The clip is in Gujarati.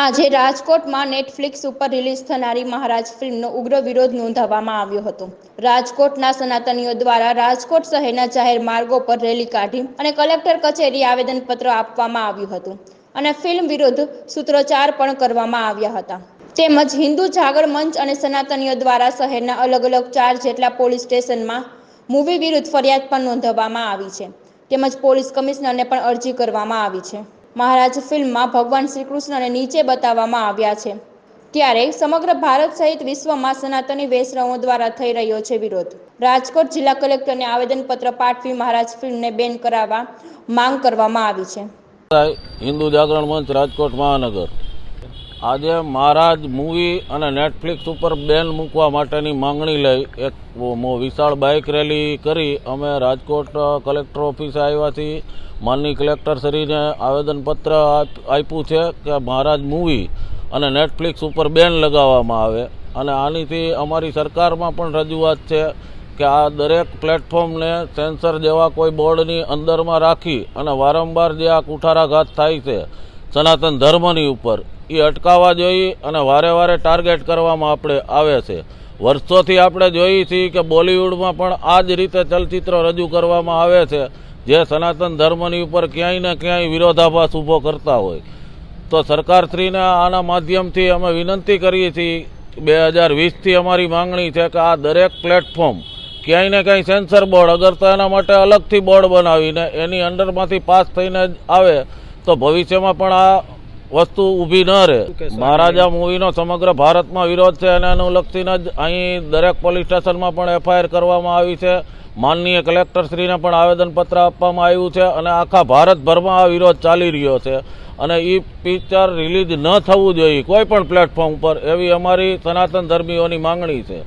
આજે રાજકોટમાં નેટફ્લિક્સ ઉપર રિલીઝ થનારી મહારાજ ફિલ્મનો ઉગ્ર વિરોધ નોંધાવવામાં આવ્યો હતો. રાજકોટના સનાતનીઓ દ્વારા રાજકોટ શહેરના જાહેર માર્ગો પર રેલી કાઢી અને કલેક્ટર કચેરી આવેદનપત્ર આપવામાં આવ્યું હતું અને ફિલ્મ વિરુદ્ધ સૂત્રોચ્ચાર પણ કરવામાં આવ્યા હતા. તેમજ હિન્દુ જાગર મંચ અને સનાતનીઓ દ્વારા શહેરના અલગ અલગ ચાર જેટલા પોલીસ સ્ટેશનમાં મૂવી વિરુદ્ધ ફરિયાદ પણ નોંધવામાં આવી છે. તેમજ પોલીસ કમિશનરને પણ અરજી કરવામાં આવી છે. મહારાજ ફિલ્મમાં ભગવાન શ્રી કૃષ્ણને નીચે બતાવવામાં આવ્યા છે. ત્યારે સમગ્ર ભારત સહિત વિશ્વમાં સનાતની વૈષ્ણવો દ્વારા થઈ રહ્યો છે વિરોધ. રાજકોટ જિલ્લા કલેક્ટરને આવેદનપત્ર પાઠવી મહારાજ ફિલ્મને બેન કરાવવા માંગ કરવામાં આવી છે. હિન્દુ જાગરણ મંચ રાજકોટ મહાનગર. આજે મહારાજ મૂવી અને નેટફ્લિક્સ ઉપર બેન મૂકવા માટેની માંગણી લઈ. એક વિશાળ બાઇક રેલી કરી. અમે રાજકોટ કલેક્ટર ઓફિસે આવ્યા છીએ. માનની કલેક્ટરશ્રીને આવેદનપત્ર આપ- આપ્યું છે કે મહારાજ મૂવી અને નેટફ્લિક્સ ઉપર બેન લગાવવામાં આવે. અને આનીથી અમારી સરકારમાં પણ રજૂઆત છે કે આ દરેક પ્લેટફોર્મને સેન્સર જેવા કોઈ બોર્ડની અંદરમાં રાખી અને વારંવાર જે આ કુઠારાઘાત થાય છે સનાતન ધર્મની ઉપર. એ અટકાવવા જોઈએ અને વારે વારે ટાર્ગેટ કરવામાં આપણે આવે છે. વર્ષોથી આપણે જોઈએ છીએ કે બોલિવૂડમાં પણ આ જ રીતે ચલચિત્રો રજૂ કરવામાં આવે છે, જે સનાતન ધર્મની ઉપર ક્યાંય ને ક્યાંય વિરોધાભાસ ઊભો કરતા હોય. તો સરકારશ્રીને આના માધ્યમથી અમે વિનંતી કરીએ છીએ, બે હજાર વીસથી અમારી માંગણી છે કે આ દરેક પ્લેટફોર્મ ક્યાંય ને ક્યાંય સેન્સર બોર્ડ અગર તો એના માટે અલગથી બોર્ડ બનાવીને એની અંડરમાંથી પાસ થઈને જ આવે. તો ભવિષ્યમાં પણ આ વસ્તુ ઊભી ન રહે. મહારાજા મૂવીનો સમગ્ર ભારતમાં વિરોધ છે અને અનુલક્ષીને જ અહીં દરેક પોલીસ સ્ટેશનમાં પણ એફઆઈઆર કરવામાં આવી છે. માનનીય કલેક્ટરશ્રીને પણ આવેદનપત્ર આપવામાં આવ્યું છે અને આખા ભારતભરમાં આ વિરોધ ચાલી રહ્યો છે. અને એ પિક્ચર રિલીઝ ન થવું જોઈએ કોઈ પણ પ્લેટફોર્મ પર એવી અમારી સનાતન ધર્મીઓની માંગણી છે.